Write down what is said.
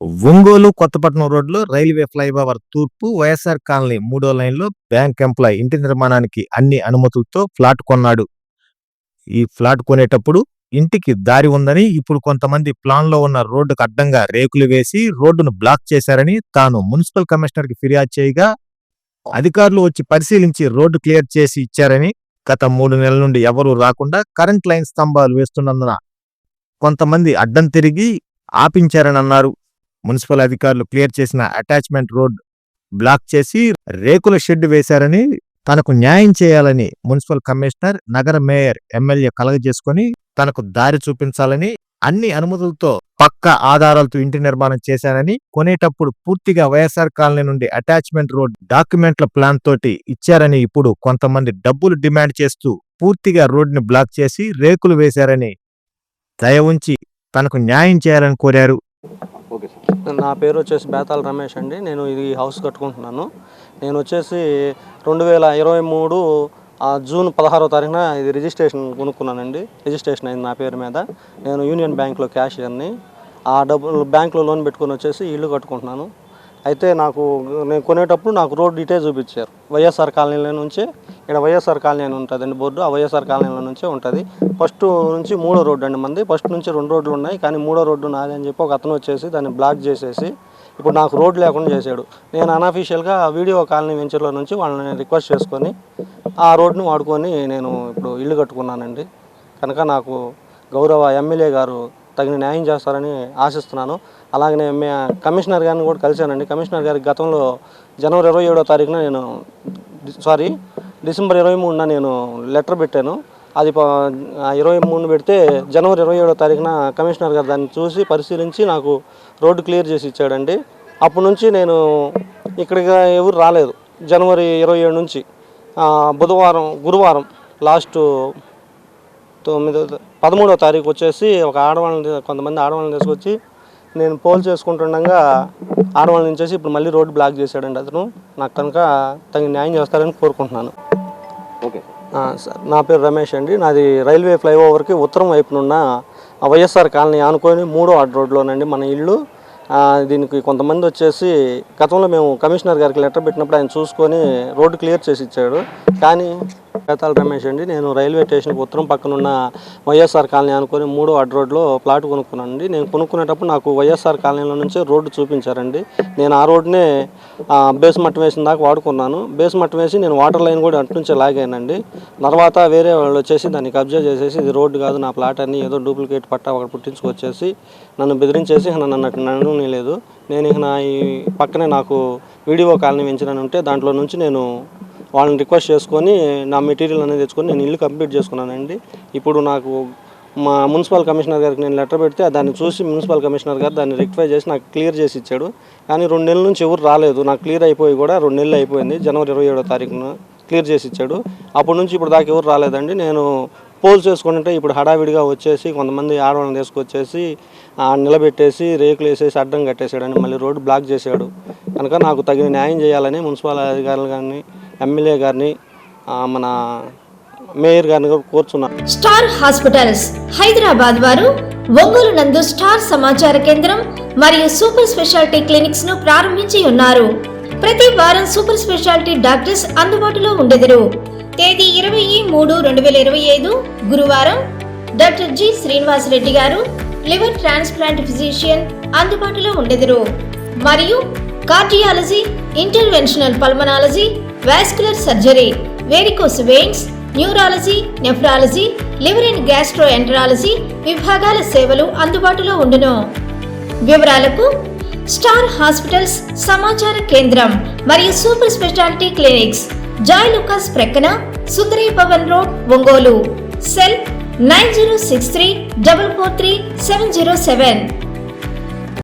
ఒంగోలు కొత్తపట్నం రోడ్లో railway flyover తూర్పు YSR colony మూడో లైన్లో బ్యాంక్ ఎంప్లాయ్ ఇంటి నిర్మాణానికి అన్ని అనుమతులతో ఫ్లాట్ కొన్నాడు. ఈ ఫ్లాట్ కొనేటప్పుడు ఇంటికి దారి ఉందని ఇప్పుడు కొంతమంది ప్లాన్లో ఉన్న రోడ్డుకు అడ్డంగా రేకులు వేసి రోడ్డును బ్లాక్ చేశారని తాను మున్సిపల్ కమిషనర్కి ఫిర్యాదు చేయగా అధికారులు వచ్చి పరిశీలించి రోడ్డు క్లియర్ చేసి ఇచ్చారని గత మూడు నెలల నుండి ఎవరూ రాకుండా కరెంట్ లైన్ స్తంభాలు వేస్తున్నందున కొంతమంది అడ్డం తిరిగి ఆపించారని అన్నారు. మున్సిపల్ అధికారులు క్లియర్ చేసిన అటాచ్మెంట్ రోడ్ బ్లాక్ చేసి రేకుల షెడ్ వేశారని తనకు న్యాయం చేయాలని మున్సిపల్ కమిషనర్ నగర మేయర్ ఎమ్మెల్యే కలగజేసుకొని తనకు దారి చూపించాలని అన్ని అనుమతులతో పక్క ఆధారాలతో ఇంటి నిర్మాణం చేశానని కొనేటప్పుడు పూర్తిగా వైఎస్ఆర్ కాలనీ నుండి అటాచ్మెంట్ రోడ్ డాక్యుమెంట్ల ప్లాన్ తోటి ఇచ్చారని ఇప్పుడు కొంతమంది డబ్బులు డిమాండ్ చేస్తూ పూర్తిగా రోడ్ని బ్లాక్ చేసి రేకులు వేశారని దయ ఉంచి తనకు న్యాయం చేయాలని కోరారు. నా పేరు వచ్చేసి బేతాల రమేష్ అండి. నేను ఇది హౌస్ కట్టుకుంటున్నాను. నేను వచ్చేసి రెండు వేల ఇరవై మూడు జూన్ పదహారో తారీఖున ఇది రిజిస్ట్రేషన్ కొనుక్కున్నానండి. రిజిస్ట్రేషన్ అయింది నా పేరు మీద. నేను యూనియన్ బ్యాంక్లో క్యాషియర్ని ఆ డబ్బులు బ్యాంక్లో లోన్ పెట్టుకొని వచ్చేసి ఇల్లు కట్టుకుంటున్నాను. అయితే నాకు నేను కొనేటప్పుడు నాకు రోడ్ డీటెయిల్స్ చూపించారు. వైఎస్ఆర్ కాలనీలో నుంచి ఇక్కడ వైఎస్ఆర్ కాలనీ అని ఉంటుందండి బోర్డు. ఆ వైఎస్ఆర్ కాలనీలో నుంచి ఉంటుంది. ఫస్ట్ నుంచి మూడో రోడ్డు అండి మంది ఫస్ట్ నుంచి రెండు రోడ్లు ఉన్నాయి. కానీ మూడో రోడ్డు నాది అని చెప్పి ఒక అతను వచ్చేసి దాన్ని బ్లాక్ చేసేసి ఇప్పుడు నాకు రోడ్ లేకుండా చేశాడు. నేను అన్అఫీషియల్గా వీడియో కాలనీ వెంచర్లో నుంచి వాళ్ళని రిక్వెస్ట్ చేసుకొని ఆ రోడ్ను వాడుకొని నేను ఇప్పుడు ఇల్లు కట్టుకున్నానండి. కనుక నాకు గౌరవ ఎమ్మెల్యే గారు తగిన న్యాయం చేస్తారని ఆశిస్తున్నాను. అలాగే మే కమిషనర్ గారిని కూడా కలిశానండి. కమిషనర్ గారికి గతంలో జనవరి ఇరవై ఏడో తారీఖున నేను సారీ డిసెంబర్ ఇరవై మూడున నేను లెటర్ పెట్టాను. అది ప- ఇరవై మూడున పెడితే జనవరి ఇరవై ఏడో తారీఖున కమిషనర్ గారు దాన్ని చూసి పరిశీలించి నాకు రోడ్డు క్లియర్ చేసి ఇచ్చాడండి. అప్పటి నుంచి నేను ఇక్కడికి ఎవరు రాలేదు. జనవరి ఇరవై ఏడు నుంచి. బుధవారం గురువారం లాస్ట్ తొమ్మిదో పదమూడవ తారీఖు వచ్చేసి ఒక ఆడవాళ్ళని కొంతమంది ఆడవాళ్ళని తీసుకొచ్చి నేను పోల్ చేసుకుంటుండగా ఆడవాళ్ళని నుంచి ఇప్పుడు మళ్ళీ రోడ్డు బ్లాక్ చేశాడండి అతను. నాకు కనుక తగిన న్యాయం చేస్తారని కోరుకుంటున్నాను. సార్. సార్ నా పేరు రమేష్ అండి. నాది రైల్వే ఫ్లైఓవర్కి ఉత్తరం వైపునున్న వైఎస్ఆర్ కాలనీ ఆనుకొని మూడో అడ్ రోడ్లోనండి మన ఇల్లు. దీనికి కొంతమంది వచ్చేసి గతంలో మేము కమిషనర్ గారికి లెటర్ పెట్టినప్పుడు ఆయన చూసుకొని రోడ్డు క్లియర్ చేసి ఇచ్చాడు. కానీ పేతాల రమేష్ అండి నేను రైల్వే స్టేషన్కి ఉత్తరం పక్కన ఉన్న వైఎస్ఆర్ కాలనీ అనుకొని మూడో అడ్ రోడ్లో ప్లాట్ కొనుక్కున్నానండి. నేను కొనుక్కునేటప్పుడు నాకు వైఎస్ఆర్ కాలనీలో నుంచి రోడ్డు చూపించారండి. నేను ఆ రోడ్డునే బేస్ మట్టం వేసిన దాకా వాడుకున్నాను. బేస్ మట్టం వేసి నేను వాటర్ లైన్ కూడా అటు నుంచే లాగానండి తర్వాత వేరే వాళ్ళు వచ్చేసి దాన్ని కబ్జా చేసేసి ఇది రోడ్డు కాదు నా ప్లాట్ అని ఏదో డూప్లికేట్ పట్టా ఒకటి పుట్టించుకొచ్చేసి నన్ను బెదిరించేసి నన్ను నన్ను అటు లేదు. నేను ఇక నా ఈ పక్కనే నాకు వీడియో కాలనీ పెంచిన ఉంటే దాంట్లో నుంచి నేను వాళ్ళని రిక్వెస్ట్ చేసుకొని నా మెటీరియల్ అనేది తెచ్చుకొని నేను ఇల్లు కంప్లీట్ చేసుకున్నానండి. ఇప్పుడు నాకు మా మున్సిపల్ కమిషనర్ గారికి నేను లెటర్ పెడితే దాన్ని చూసి మున్సిపల్ కమిషనర్ గారు దాన్ని రెక్టిఫై చేసి నాకు క్లియర్ చేసి ఇచ్చాడు. కానీ రెండు నెలల నుంచి ఎవరు రాలేదు. నాకు క్లియర్ అయిపోయి కూడా రెండు నెలలు అయిపోయింది. జనవరి ఇరవై ఏడో తారీఖున క్లియర్ చేసి ఇచ్చాడు. అప్పటి నుంచి ఇప్పుడు దాకా ఎవరు రాలేదండి. నేను పోల్ చేసుకుంటుంటే ఇప్పుడు హడావిడిగా వచ్చేసి కొంతమంది ఆడవాళ్ళని తీసుకొచ్చేసి నిలబెట్టేసి రేకులు వేసేసి అడ్డం కట్టేసాడని మళ్ళీ రోడ్డు బ్లాక్ చేశాడు. కనుక నాకు తగిన న్యాయం చేయాలని మున్సిపల్ అధికారులు గారిని ఎమ్మెల్యే గారిని మన మేయర్ గారిని కూడా కోరుచున్నాను స్టార్ హాస్పిటల్స్ హైదరాబాద్ వారు ఒంగోలు నందు స్టార్ సమాచార కేంద్రం మరియు సూపర్ స్పెషాలిటీ క్లినిక్స్ను ప్రారంభించి ఉన్నారు. ప్రతి వారం సూపర్ స్పెషాలిటీ డాక్టర్స్ అందుబాటులో ఉండెదరు. తేదీ ఇరవై మూడు రెండు వేల ఇరవై ఐదు గురువారం. డాక్టర్ జి శ్రీనివాస్ రెడ్డి గారు లివర్ ట్రాన్స్ప్లాంట్ ఫిజిషియన్ అందుబాటులో ఉండెదరు. మరియు cardiology interventional pulmonology vascular surgery varicose veins neurology nephrology liver and gastroenterology విభాగాల సేవలు అందుబాటులో ఉండును. వివరాలకు స్టార్ హాస్పిటల్స్ సమాచార కేంద్రం మరియు super speciality clinics Joy Alukkas ప్రక్కన Sundari Bhavan road Ongole. Cell nine zero six three double four three seven zero seven.